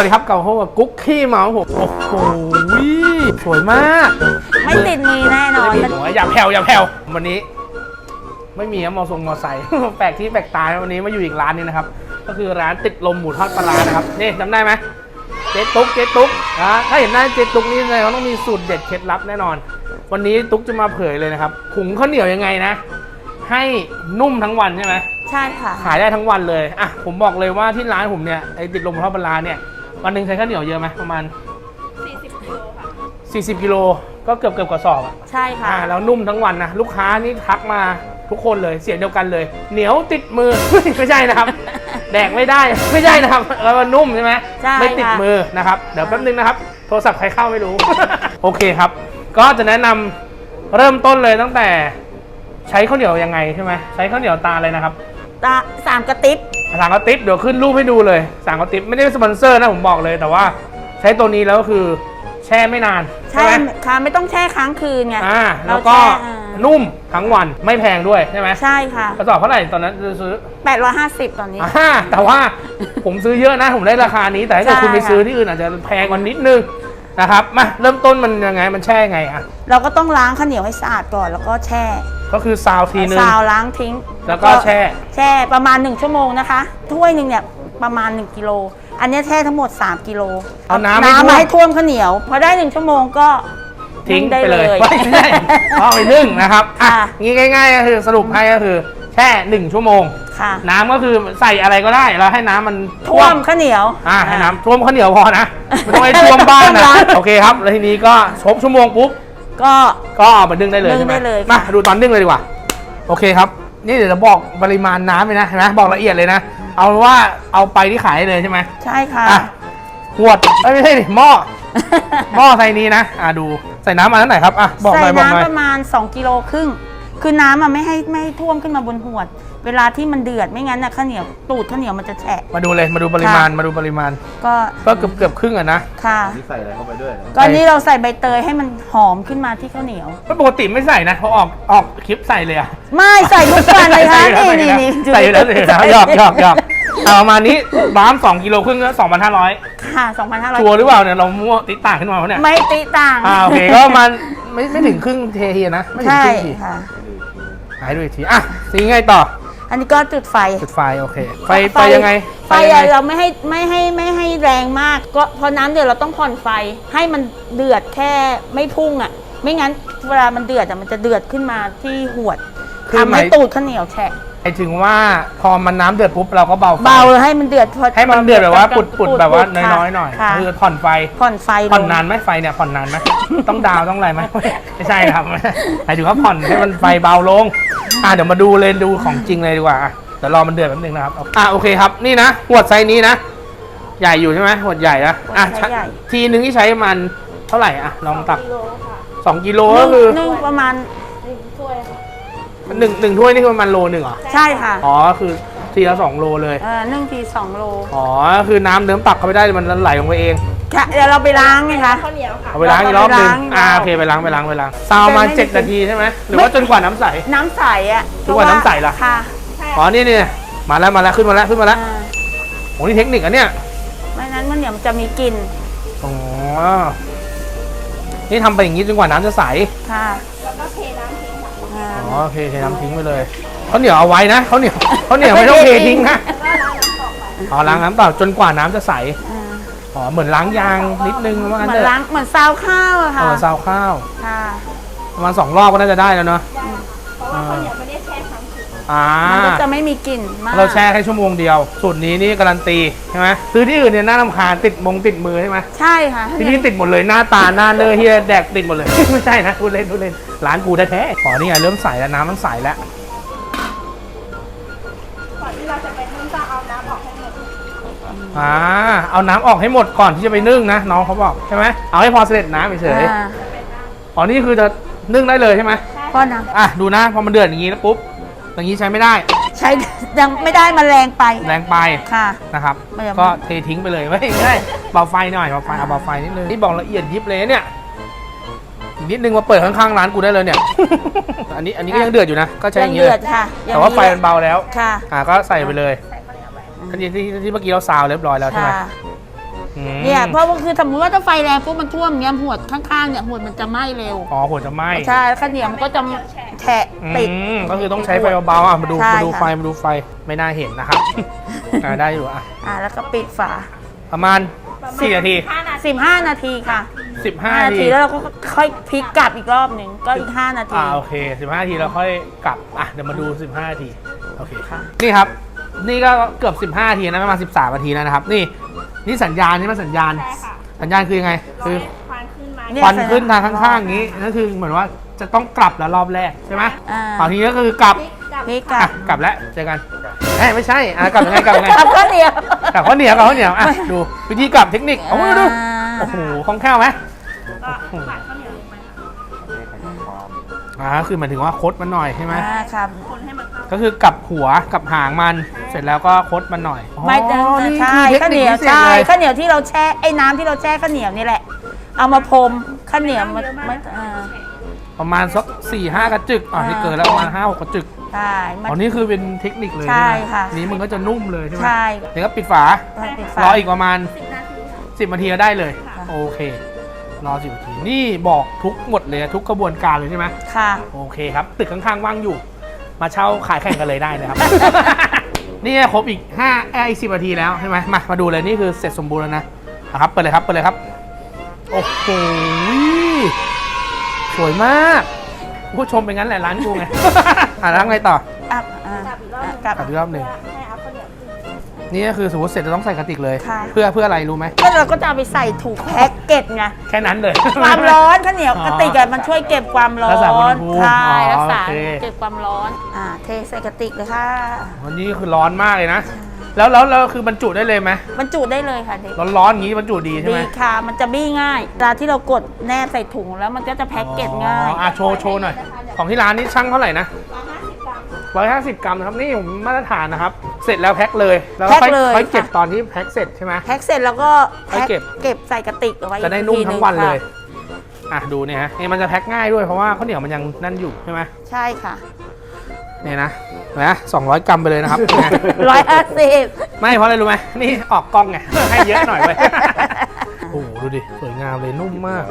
สวัสดีครับเก่าโฮกับกุ๊กขี้เมาผมโอ้โหสวยมาก ไม่ติดมือแน่นอนโอ้ยอย่าแผ่วอย่าแผ่ววันนี้ ไม่มีครับมอทรงมอไซค์แปลกที่แปลกตาวันนี้มาอยู่อีกร้านนึงนะครับ ก็คือร้านติดลมหมูทอดปลาร้านะครับนี่จำได้ไหมเจ๊ตุ๊กเจ๊ตุ๊กนะถ้าเห็นหน้าเจ๊ตุ๊กนี่เลยเขาต้องมีสูตรเด็ดเคล็ดลับแน่นอน วันนี้ตุ๊กจะมาเผยเลยนะครับหุงข้าวเหนียวยังไงนะ ให้นุ่มทั้งวันใช่ไหมใช่ค่ะขายได้ทั้งวันเลยอะผมบอกเลยว่าที่ร้านผมเนี่ยไอติดลมทอดปลาร้าเนี่ย วันหนึ่งใช้ข้าวเหนียวเยอะไหมประมาณ 40กิโลค่ะ 40 กิโลก็เกือบเกือบกว่าสอบอะใช่ค่ะ อ่าแล้วนุ่มทั้งวันนะลูกค้านี่ทักมาทุกคนเลยเสียงเดียวกันเลย เหนียวติดมือ ไม่ใช่นะครับ แดกไม่ได้ไม่ใช่นะครับแล้วมันนุ่มใช่ไหมใช่ไม่ติดค่ะ มือนะครับเดี๋ยวแป๊บนึงนะครับ โทรศัพท์ใครเข้าไม่รู้ โอเคครับ ก็จะแนะนำเริ่มต้นเลยตั้งแต่ ใช้ข้าวเหนียวยังไงใช่ไหมใช้ข้าวเหนียวตาเลยนะครับ ตาสามกระติบ สั่งกระติบเดี๋ยวขึ้นรูปให้ดูเลย สั่งกระติบไม่ได้เป็นสปอนเซอร์นะผมบอกเลย แต่ว่าใช้ตัวนี้แล้วก็คือแช่ไม่นานใช่ไหมค่ะไม่ต้องแช่ค้างคืนไงอ่าแล้วก็เราแช่อ่านุ่มทั้งวันไม่แพงด้วยใช่ไหมใช่ค่ะกระสอบเท่าไหร่ตอนนั้นซื้อ850 ตอนนี้อ่าแต่ว่าผมซื้อเยอะนะผมได้ราคานี้แต่ถ้าเกิดใช่คุณไปค่ะซื้อที่อื่นอาจจะแพงกว่านิดนึงนะครับมาเริ่มต้นมันยังไงมันแช่ยังไงอะเราก็ต้องล้างข้าวเหนียวให้สะอาดก่อนแล้วก็แช่ ก็คือซาวทีนึงซาวล้างทิ้ง แล้วก็แช่ แช่ประมาณ 1 ชั่วโมงนะคะ ถ้วยหนึ่งเนี่ยประมาณ 1กิโลอันเนี้ยแช่ทั้งหมด 3กิโลเอาน้ำให้น้ำมาให้ท่วมท่วมข้าวเหนียวพอได้ 1 ชั่วโมงก็ทิ้งนึ่ไปเลยด้ไม่ใช่เอาไปนึ่งนะครับอะค่ะงี้ง่ายๆก็คือสรุปให้ก็คือแช่หนึ่งชั่วโมงค่ะน้ำก็คือใส่อะไรก็ได้แล้วให้น้ำมันท่วมข้าวเหนียวอ่าให้น้ำท่วมข้าวเหนียวพอนะไม่ต้องให้ท่วมบ้านนะไม่ต้องล้างโอเคครับแล้วทีนี้ก็ครบชั่วโมงปุ๊บ ก็ ก็เอามานึ่งได้เลยนึ่งใช่ไหมได้เลยมาค่ะดูตอนนึ่งเลยดีกว่า โอเคครับ นี่เดี๋ยวจะบอกปริมาณน้ำเลยนะเห็นไหมบอกละเอียดเลยนะ เอาว่าเอาไปที่ขายได้เลยใช่ไหมใช่ค่ะ อะ ขวดเอ้ยไม่ใช่ดิหม้อ หม้อใส่นี้นะ อะดู ใส่น้ำมาเท่าไหร่ครับ อะ บอกหใส่น่อยบอกหน่อยน้ำประมาณ 2 กิโลครึ่ง คือน้ำอะไม่ให้ไม่ให้ท่วมขึ้นมาบนหัวด เวลาที่มันเดือดไม่งั้นนะข้าวเหนียวตูดข้าวเหนียวมันจะแฉะ มาดูเลยมาดูปริมาณค่ะ มาดูปริมาณ ก็ก็เกือบเกือบครึ่งอะนะค่ะ นี่ใส่อะไรเข้าไปด้วยเหรอก็นี่เราใส่ใบเตยให้มันหอมขึ้นมาที่ข้าวเหนียวก็ปกติไม่ใส่นะพอออกออกคลิปใส่เลยอะไม่ใส่ทุกวันเลยค่ะใส่นี่อยู่นี่แล้วนี่ใส่อยู่แล้วใส่อยู่แล้วหยอกหยอกหยอกเอาประมาณนี้น้ำสองกิโลครึ่งก็สองพันห้าร้อยค่ะ2,500ชัวร์หรือเปล่าเนี่ยเรามั่วติดต่างขึ้นมาปะเนี่ยไม่ตีต่างอ่าโอเคก็ประมันไม่ไม่ถึงครึ่งเทเฮียนะไม่ถึงใช่ครึ่งทีค่ะหายดูอีกทีอะสีไงต่ออันนี้ก็จุดไฟ จุดไฟโอเค ไฟไฟยังไงไฟยังไงอะเราไม่ให้ไม่ให้ไม่ให้แรงมาก ก็พอน้ำเดือดเราต้องผ่อนไฟให้มันเดือดแค่ไม่พุ่งอะ ไม่งั้นเวลามันเดือดอะมันจะเดือดขึ้นมาที่หวดคือทำหมาให้ยตูดข้าวเหนียวแฉะ หมายถึงว่าพอมันน้ำเดือดปุ๊บเราก็เบาไฟเบาเลยให้มันเดือดพอให้มันเดือดแบบว่าปุดปุดแบบว่าค่ะน้อยๆหน่อยค่ะคือผ่อนไฟผ่อนไฟลงผ่อนนานไหมไฟเนี่ยผ่อนนานไหม ต้องดาวต้องอะไรไหม ไม่ใช่ครับ หมายถึงว่าผ่อนให้มันไฟเบาลง อะเดี๋ยวมาดูเลยดูของจริงเลยดีกว่าอะเดี๋ยวรอมันเดือดแป๊บนึงนะครับอะโอเคครับนี่นะขวดไซส์นี้นะ ใหญ่อยู่ใช่ไหมขวดใหญ่นะอะขวดใหญ่ ทีนึงที่ใช้มันเท่าไหร่อะลองตักสองกิโลก็คือนึ่งประมาณ หนึ่งหนึ่งถ้วยนี่คือประมาณโลหนึ่งเหรอ ใช่ค่ะอ๋อ คือทีละสองโลเลย เออนึ่งทีสองโลอ๋อ คือน้ำเดิมตักเข้าไปได้มันไหลลงไปเอง ค่ะเดี๋ยวเราไปล้างไงคะเอาไปล้างอีกรอบหนึงเราไปล้างอ่า โอเค ไปล้างไปล้างไปล้างซาวมาไม่เจ็ดนาทีใช่ไหม หรือว่าจนกว่าน้ำใส น้ำใสอะทุกวันน้ำใสเหรอ ค่ะอ๋อ นี่นี่มาแล้วมาแล้วขึ้นมาแล้วขึ้นมาแล้วอ่าโอ้นี่เทคนิคอันเนี้ยไม่นั้นมันเดี๋ยวมันจะมีกลิ่นอ๋อ นี่ทำไปอย่างนี้จนกว่าน้ำจะใส ค่ะ อ๋อโอเคเทน้ำทิ้งไปเลยเขาวเหนียวเอาไว้นะเขาวเหนียวเขาวเหนียวไม่ต้องเททิ้งนะอ๋อล้างน้ำเปล่าจนกว่าน้ำจะใสอ่าอ๋อเหมือนล้างยางนิดนึงว่างั้นเหมืเถอนอะล้างเหมือนซาวข้าวอะเอค่ะอซาวข้าวค่ะ ประมาณสองรอบก็น่าจะได้แล้วเนาะ อ่ามันก็จะไม่มีกลิ่นมากเราแช่แค่ชั่วโมงเดียว สูตรนี้นี่การันตีใช่ไหมซื้อที่อื่นเนี่ยน่ารำคาญติดมงติดมือใช่ไหมใช่ค่ะที่นี่ติดหมดเลยหน้าตาหน้าเนื้อเฮียแดกติดหมดเลย ไม่ใช่นะพูดเล่นพูดเล่นร้านกูแท้ๆอ๋อนี่ไงเริ่มใสแล้วน้ำมันใสแล้วอ่าเอาน้ำออกให้หมดก่อนที่จะไปนึ่งนะน้องเขาบอกใช่ไหมเอาให้พอเสด็จน้ำเฉยอ่าๆอ๋อนี่คือจะนึ่งได้เลยใช่ไหมก็น้อะดูนะพอมันเดือดอย่างนี้แล้วปุ๊บ อย่างนี้ใช้ไม่ได้ำใช้ ยังไม่ได้มันแรงไปแรงไปค่ะ นะครับ ไม่เอา ก็เททิ้งไปเลยไม่ไม่ได้เบาไฟหน่อยเบาไฟเอาเบาไฟนิดนึงนี่บอกละเอียดยิบเลยเนี่ยอีกนิดนึงมาเปิดข้างๆร้านกูได้เลยเนี่ย อันนี้อันนี้ก็ยังเดือดอยู่นะก็ใช้อย่างนี้เดืเลอยดค่ะยังแต่ว่าไฟมีมันเบาแล้วค่ะอ่าก็ใส่ไปเลยอันนี้ที่ที่เมื่อกี้เราซาวเรียบร้อยแล้วใช่ไหมค่ะอืมเนี่ยเพราะว่าคือสมมติว่าถ้าไฟแรงปุ๊บมันท่วมเนี้ยหัวดข้างๆเนี่ยหัวดมันจะไหม้เร็วอ๋อหัวจะไหม้ ใช่ข้าวเหนียวมันก็จะ แฉะอืติดมก็คือต้องใช้ไฟเบาๆอะมาดูใช่มาดูค่ะ ไฟมาดูไฟไม่น่าเห็นนะครับ อ่าได้อยู่อะอ่าแล้วก็ปิดฝา ประมาณ4นาที 15 นาทีค่ะ15 5นานาทีทีแล้วเราก็ค่อยพลิกกลับอีกรอบหนึ่งก็อีก 5 นาที อ่าโอเค 15 นาทีแล้วค่อยกลับอะเดี๋ยวมาดู 15 นาทีโอเคค่ะ นี่ครับ นี่ก็เกือบ 15 นาทีนะประมาณ 13 นาทีแล้วนะครับ นี่นี่สัญญาณใช่ไหมสัญญาณ ใช่ค่ะ สัญญาณคือยังไง คือควันขึ้นมา เนี่ย ควันขึ้นทางข้างๆอย่างนี้นั่นคือเหมือนว่า จะต้องกลับแล้วรอบแรกใช่ไหมอ่าตอนนี้ก็คือกลับพลิกกอะลับกลับแล้วเจอกันเอ้ยไม่ใช่อะกลับยังไงกลับยังไงกลับข้าวเหนียวกลับข้าวเหนียวกลับข้าวเหนียวอะดูวิธีกลับเทคนิคโอ้โหดูอ่าโอ้โหคล่องแคล่วไหมก็ปาดข้าวเหนียวลงไปค่ะอ่าคือหมายถึงว่าคดมันหน่อยใช่ไหม อ่าครับคนให้มันเข้าก็คือกลับหัวกลับหางมันเสร็จแล้วก็คดมันหน่อยไม่เดิอ๋อนนี่ใช่คือเทคข้าวเหนิคนียวพิเศษใช่เลยข้าวเหนียวที่เราแช่ไอ้น้ำที่เราแช่ข้าวเหนียวนี่แหละ เอามาพรมข้าวเหนียวมันไม่อ่า ประมาณสักสี่ห้ากระจึกอะอ่านี่เกินแล้วประมาณห้าหกกระจึกใช่มันอ๋อนี่คือเป็นเทคนิคเลยใช่ไหมค่ะนี้มันก็จะนุ่มเลยใช่ไหมใช่ เดี๋ยวก็ปิดฝาปิดรฝาออีกประมาณ สิบนาทีค่ะ 10นาทีก็ได้เลย ค่ะ โอเค รอสิบนาทีนี่บอกทุกหมดเลยทุกกระบวนการเลยใช่ไหมค่ะ โอเคครับ ตึกข้างๆว่างอยู่ มาเช่าขายแข่งกันเลยได้เลยครับ นี่ครบอีก5เอ้ยอีกสินาทีแล้วใช่ไหมมามาดูเลยนี่คือเสร็จสมบูรณ์แล้วนะนะครับเปิดเลยครับเปิดเลยครับ โอ้โห สวยมากผู้ชมเป็นงั้นแหละร้านกูไง อะแล้วทำไงต่อ อัพอ่ากลับอีกรอบหนึ่งกลับกลับอีกรอบหนึ่ง เพื่อให้เอาข้าวเหนียวขึ้นนี่ก็คือสมมติเสร็จจะต้องใส่กระติกเลย ค่ะ เพื่อเพื่ออะไรรู้ไหม ก็เราก็จะเอาไปใส่ถุงแพ็กเกจไง แค่นั้นเลย ความร้อนข้าวเหนียวอ๋อกระติกอะมันช่วยเก็บความร้อรักษาอุณหนภูมิใช่อ๋อรักษาโอเค เก็บความร้อน อ่าเทใส่กระติกเลยค่ะ วันนี้คือร้อนมากเลยนะ แล้วแล้วแล้วคือบรรจุได้เลยไหมบรรจุได้เลยค่ะเด็กร้อนๆอย่างนี้บรรจุดีใช่ดีไหมค่ะมันจะบี้ง่ายเวลาที่เรากดแนบใส่ถุงแล้วมันก็จะแพ็กเกจง่าย อ๋ออะโชว์โชว์หน่อย ของที่ร้านนี้ช่างเท่าไหร่นะร้อยห้าสิบกรัม150กรัมนะครับนี่ผมมาตรฐานนะครับ เสร็จแล้วแพ็คเลยแล้วแพ็คค่อยเลยค่อยเก็บค่ะ ตอนที่แพ็คเสร็จใช่ไหม แพ็กเสร็จแล้วก็แพ็ให้คเก็บ เก็บใส่กระติกเอาไว้จะได้อีกนุ่มทีทั้หงวันเลย ค่ะอะดูเนี่ยฮะนี่มันจะแพ็คง่ายด้วยเพราะว่าข้าวเหนียวมันยังนั่นอยู่ใช่ไหมใช่ค่ะ เนี่ยนะนะ200กรัมไปเลยนะครับ ร้อยห้าสิบไม่เพราะอะไรรู้ไหมนี่ออกกล้องไงให้เยอะหน่อยไปโอ้โหดูดิสวยงามเลยนุ่มมาก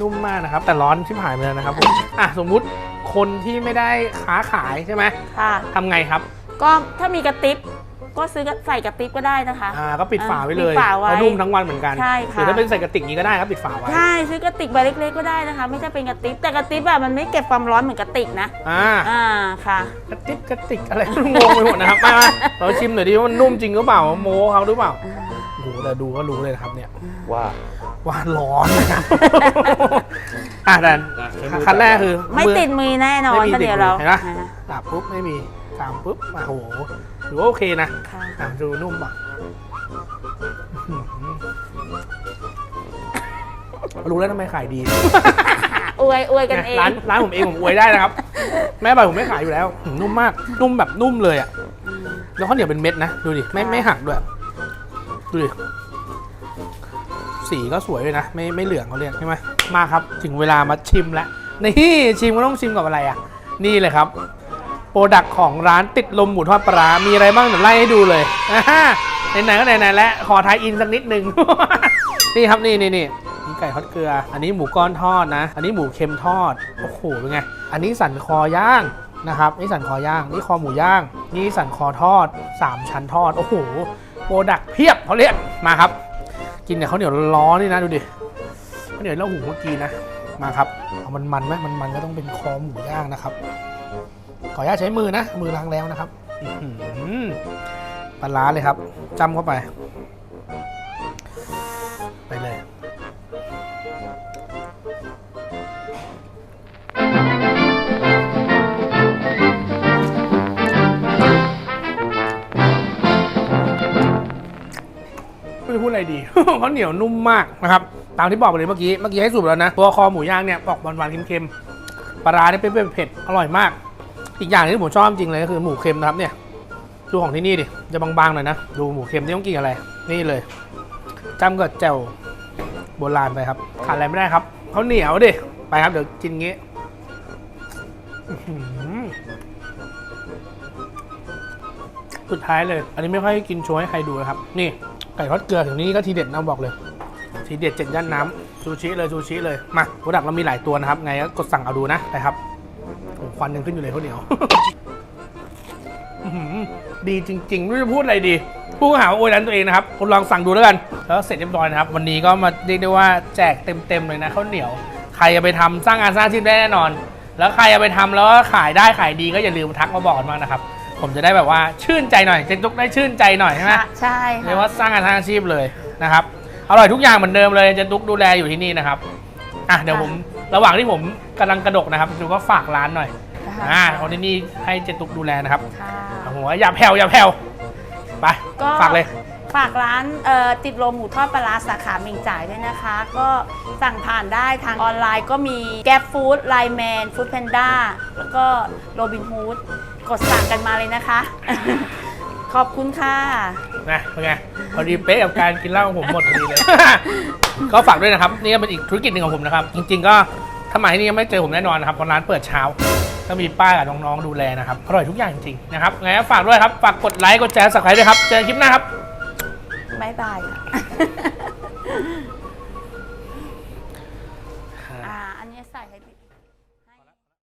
นุ่มมากนะครับ แต่ร้อนชิบหายไปแล้วนะครับผมอะสมมุติคนที่ไม่ได้ค้าขายใช่ไหมค่ะทำไงครับ ก็ถ้ามีกระติบ ก็ซื้อใส่กระติบก็ได้นะคะ อ่าก็ปิดฝาไว้เลยปิดฝาไว้เพราะนุ่มทั้งวันเหมือนกันใช่ค่ะ หรือถ้าเป็นใส่กระติกนี้ก็ได้ครับปิดฝาไว้ใช่ซื้อกระติกใบเล็กๆก็ได้นะคะ ไม่ใช่เป็นกระติบแต่กระติบแบบมันไม่เก็บความร้อนเหมือนกระติกนะอ่าอ่าค่ะ กระติกกระติกอะไร งงไปหมดนะครับมาเราชิมหน่อยดิว่ามันนุ่มจริงหรือเปล่าโม้เขาหรือเปล่าโอ้โหแต่ดูก็รู้เลยนะครับเนี่ยว่าว่าร้อนนะครับ อะแต่ขั้นแรกคือ ไม่อติดมือแน่นอนไม่มีข้าวเหนียวติดมือเราเห็นปะอ่าจับปุ๊บไม่มี สามปุ๊บโอ้โหถือว่าโอเคนะค่ะอะดูนุ่มป่ะอื้อหือรู้แล้วทำไมขายดี อวยอวยกันเองร้านร้านผมเองผมอวยได้นะครับ แม่ใบผมไม่ขายอยู่แล้วหืมนุ่มมากนุ่มแบบนุ่มเลยอะแล้วข้าวเหนียวเป็นเม็ดนะ ดูดิไม่ไม่หักด้วยดูดิสีก็สวยเลยนะไม่ไม่เหลืองเขาเรียกใช่ไหมมาครับ ถึงเวลามาชิมแล้วนี่ชิมก็ต้องชิมกับอะไรอะ นี่เลยครับ โปรดักของร้านติดลมหมูทอดปลา มีอะไรบ้างเดี๋ยวไล่ให้ดูเลยอ่าไหนๆก็ไหนๆแล้วขอทายอินสักนิดนึง นี่ครับนี่นี่นี่นี่ไก่ทอดเกลือ อันนี้หมูก้อนทอดนะ อันนี้หมูเค็มทอด โอ้โห เป็นไง อันนี้สันคอย่างนะครับ นี่สันคอย่างนี่คอหมูย่าง นี่สันคอทอด 3 ชั้นทอด โอ้โห โปรดักเพียบเขาเรียก มาครับ กินกับข้าเหนียวร้อนนี่นะดูดิข้าเหนียวแล้วหูเมื่อกี้นะ มาครับ เอามันมันไหมมันมันก็ต้องเป็นคอหมูย่างนะครับ ขออนุญาตใช้มือนะ มือล้างแล้วนะครับปลาร้าเลยครับจ้ำเข้าไป ไปเลยไม่รู้จะพูดอะไรดีเขาเหนียวนุ่มมากนะครับ ตามที่บอกไปเลยเมื่อกี้ เมื่อกี้ให้สูตรแล้วนะ ตัวคอหมูย่างเนี่ยออกหวานๆเค็มๆปลาร้าเนี่ยเป็นเผ็ดๆอร่อยมาก อีกอย่างที่ผมชอบจริงเลยก็คือหมูเค็มนะครับเนี่ยดูของที่นี่ดิจะบางๆหน่อยนะดูหมูเค็มที่ต้องกินอะไร นี่เลยจ้ำกับแจ่วโบราณไปครับขาดอะไรไม่ได้ครับเขาเหนียวดิไปครับเดี๋ยวกินงี้สุดท้ายเลย อันนี้ไม่ค่อยกินโชว์ให้ใครดูนะครับ นี่ไก่ทอดเกลือถึงนี้ก็ทีเด็ดนะบอกเลย ทีเด็ดเจ็ดย่านน้ำซูชิเลยซูชิเลยมาโปรดักเรามีหลายตัวนะครับ ไงก็กดสั่งเอาดูนะไปครับ วันยังขึ้นอยู่เลยข้าวเหนียวอื้อหือดีจริงๆไม่รู้จะพูดอะไรดี ผู้หาว่าโอยร้านตัวเองนะครับคุณลองสั่งดูแล้วกัน แล้วเสร็จเรียบร้อยนะครับ วันนี้ก็มาเรียกได้ว่าแจกเต็มๆเลยนะข้าวเหนียว ใครจะไปทำสร้างงานสร้างอาชีพได้แน่นอน แล้วใครจะไปทำแล้วก็ขายได้ขายดีก็อย่าลืมทักมาบอกกันบ้างนะครับ ผมจะได้แบบว่าชื่นใจหน่อยเจนทุกได้ชื่นใจหน่อยใช่ไหมค่ะใช่เรียกค่ะว่าสร้างงานสร้างอาชีพเลยนะครับอร่อยทุกอย่างเหมือนเดิมเลยเจนทุกดูแลอยู่ที่นี่นะครับอะเดี๋ยวผมระหว่างที่ผมกำลังกระดกนะครับดูก็ฝากร้านหน่อย นะคะอ่าคนที่นี่ให้เจนทุกดูแลนะครับค่ะ โอ้โหอย่าแผ่วอย่าแผ่วไปก็ ฝากเลย ฝากร้านเอ่อติดลมหมูทอดปลาร้าสาขาเมงจ่ายด้วยนะคะ ก็สั่งผ่านได้ทางออนไลน์ก็มีแก b ฟู้ดไลแมนฟู้ดแพนด้าแล้วก็โรบินฮูดกดสั่งกันมาเลยนะคะ ขอบคุณค่ะ นะเป็นไงพอดีเป๊ะกับการกินเหล้าของผมหมดพอดีเลย ก็ฝากด้วยนะครับ นี่ก็เป็นอีกธุรกิจหนึ่งของผมนะครับ จริง ๆ ก็ถ้ามาที่นี่ยังไม่เจอผมแน่นอนนะครับเพราะร้านเปิดเช้า ก็มีป้ากับน้องๆดูแลนะครับอร่อยทุกอย่างจริงๆนะครับไงก็ฝากด้วยครับฝากกดไลค์กดแชร์สักใครด้วยครับเจอกันคลิปหน้าครับ บ๊ายบาย